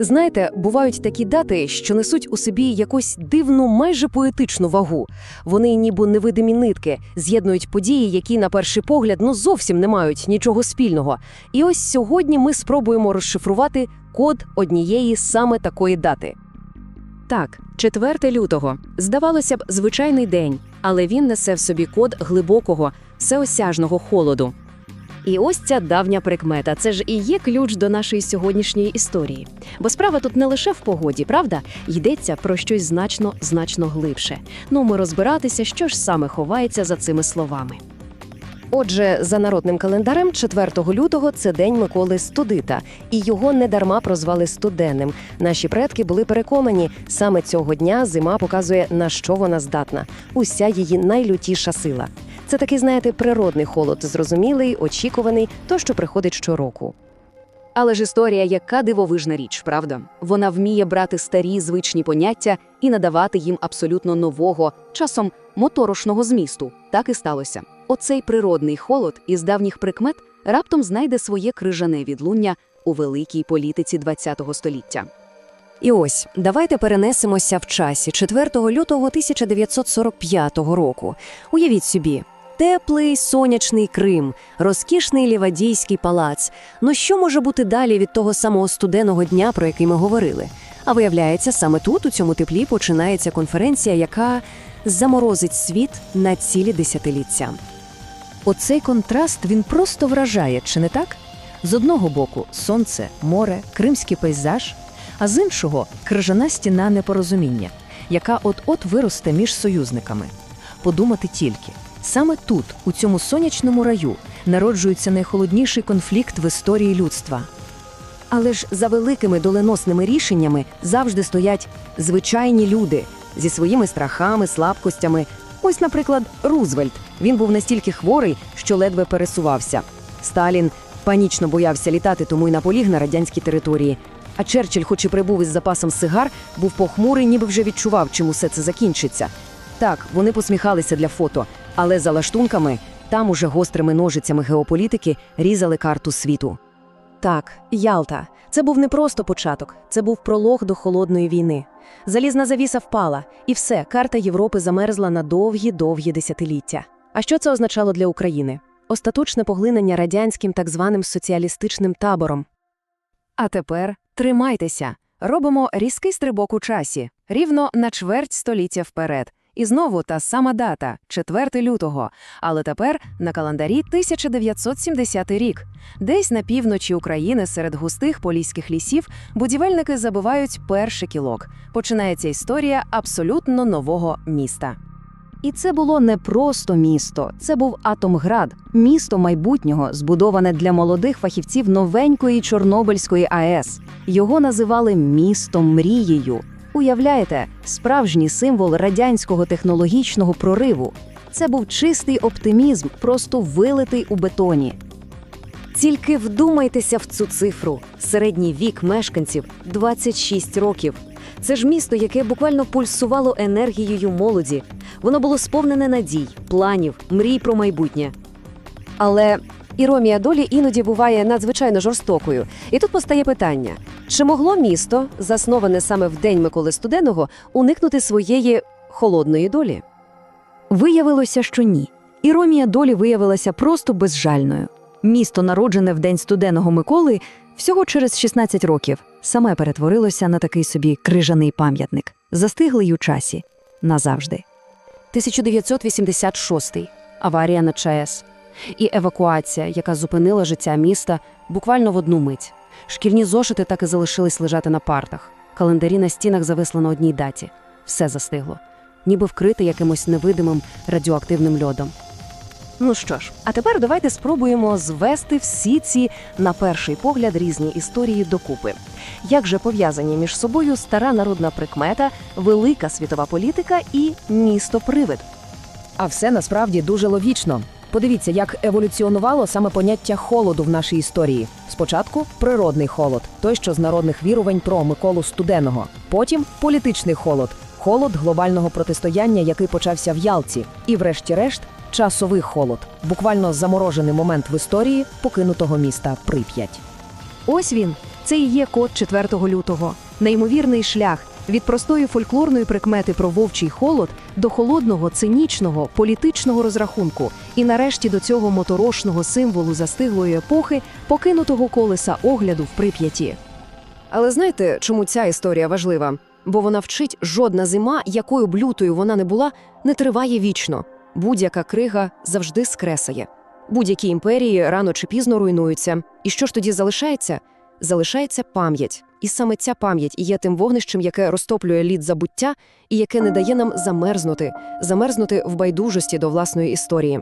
Знаєте, бувають такі дати, що несуть у собі якусь дивну, майже поетичну вагу. Вони ніби невидимі нитки, з'єднують події, які на перший погляд ну зовсім не мають нічого спільного. І ось сьогодні ми спробуємо розшифрувати код однієї саме такої дати. Так, 4 лютого. Здавалося б, звичайний день, але він несе в собі код глибокого, всеосяжного холоду. І ось ця давня прикмета. Це ж і є ключ до нашої сьогоднішньої історії. Бо справа тут не лише в погоді, правда? Йдеться про щось значно, значно глибше. Ну, ми розбиратися, що ж саме ховається за цими словами. Отже, за народним календарем, 4 лютого це день Миколи Студита, і його недарма прозвали студенним. Наші предки були переконані, саме цього дня зима показує, на що вона здатна, уся її найлютіша сила. Це такий, знаєте, природний холод, зрозумілий, очікуваний, то що приходить щороку. Але ж історія яка дивовижна річ, правда? Вона вміє брати старі звичні поняття і надавати їм абсолютно нового, часом моторошного змісту. Так і сталося. Оцей природний холод із давніх прикмет раптом знайде своє крижане відлуння у великій політиці ХХ століття. І ось давайте перенесемося в часі 4 лютого 1945 року. Уявіть собі. Теплий сонячний Крим, розкішний лівадійський палац. Ну що може бути далі від того самого студеного дня, про який ми говорили? А виявляється, саме тут, у цьому теплі, починається конференція, яка заморозить світ на цілі десятиліття. Оцей контраст він просто вражає, чи не так? З одного боку сонце, море, кримський пейзаж, а з іншого крижана стіна непорозуміння, яка от-от виросте між союзниками. Подумати тільки, саме тут, у цьому сонячному раю, народжується найхолодніший конфлікт в історії людства. Але ж за великими доленосними рішеннями завжди стоять звичайні люди зі своїми страхами, слабкостями. Ось, наприклад, Рузвельт. Він був настільки хворий, що ледве пересувався. Сталін панічно боявся літати, тому й наполіг на радянській території. А Черчилль, хоч і прибув із запасом сигар, був похмурий, ніби вже відчував, чим усе це закінчиться. Так, вони посміхалися для фото, але за лаштунками там уже гострими ножицями геополітики різали карту світу. Так, Ялта. Це був не просто початок, це був пролог до холодної війни. Залізна завіса впала, і все, карта Європи замерзла на довгі-довгі десятиліття. А що це означало для України? Остаточне поглинення радянським так званим соціалістичним табором. А тепер тримайтеся. Робимо різкий стрибок у часі, рівно на чверть століття вперед. І знову та сама дата 4 лютого, але тепер на календарі 1970 рік. Десь на півночі України серед густих поліських лісів будівельники забивають перший кілок. Починається історія абсолютно нового міста. І це було не просто місто, це був Атомград, місто майбутнього, збудоване для молодих фахівців новенької Чорнобильської АЕС. Його називали містом мрією. Уявляєте, справжній символ радянського технологічного прориву. Це був чистий оптимізм, просто вилитий у бетоні. Тільки вдумайтеся в цю цифру. Середній вік мешканців 26 років. Це ж місто, яке буквально пульсувало енергією молоді. Воно було сповнене надій, планів, мрій про майбутнє. Але іромія долі іноді буває надзвичайно жорстокою. І тут постає питання: чи могло місто, засноване саме в день Миколи Студеного, уникнути своєї холодної долі? Виявилося, що ні. Іромія долі виявилася просто безжальною. Місто, народжене в день студеного Миколи, всього через 16 років, саме перетворилося на такий собі крижаний пам'ятник, застиглий у часі назавжди. 1986 аварія на ЧАЕС і евакуація, яка зупинила життя міста буквально в одну мить. Шкільні зошити так і залишились лежати на партах. Календарі на стінах зависли на одній даті. Все застигло, ніби вкрите якимось невидимим радіоактивним льодом. Ну що ж, а тепер давайте спробуємо звести всі ці, на перший погляд, різні історії докупи. Як же пов'язані між собою стара народна прикмета, велика світова політика і місто-привид? А все насправді дуже логічно. Подивіться, як еволюціонувало саме поняття холоду в нашій історії. Спочатку природний холод, той, що з народних вірувань про Миколу Студеного. Потім політичний холод, холод глобального протистояння, який почався в Ялці. І, врешті-решт, часовий холод, буквально заморожений момент в історії покинутого міста Прип'ять. Ось він, Це і є код 4 лютого, неймовірний шлях від простої фольклорної прикмети про вовчий холод до холодного, цинічного, політичного розрахунку, і нарешті до цього моторошного символу застиглої епохи, покинутого колеса огляду в прип'яті. Але знаєте, чому ця історія важлива? Бо вона вчить, жодна зима, якою б лютою вона не була, не триває вічно. Будь-яка крига завжди скресає. Будь-які імперії рано чи пізно руйнуються. І що ж тоді залишається? Залишається пам'ять. І саме ця пам'ять і є тим вогнищем, яке розтоплює лід забуття і яке не дає нам замерзнути, замерзнути в байдужості до власної історії.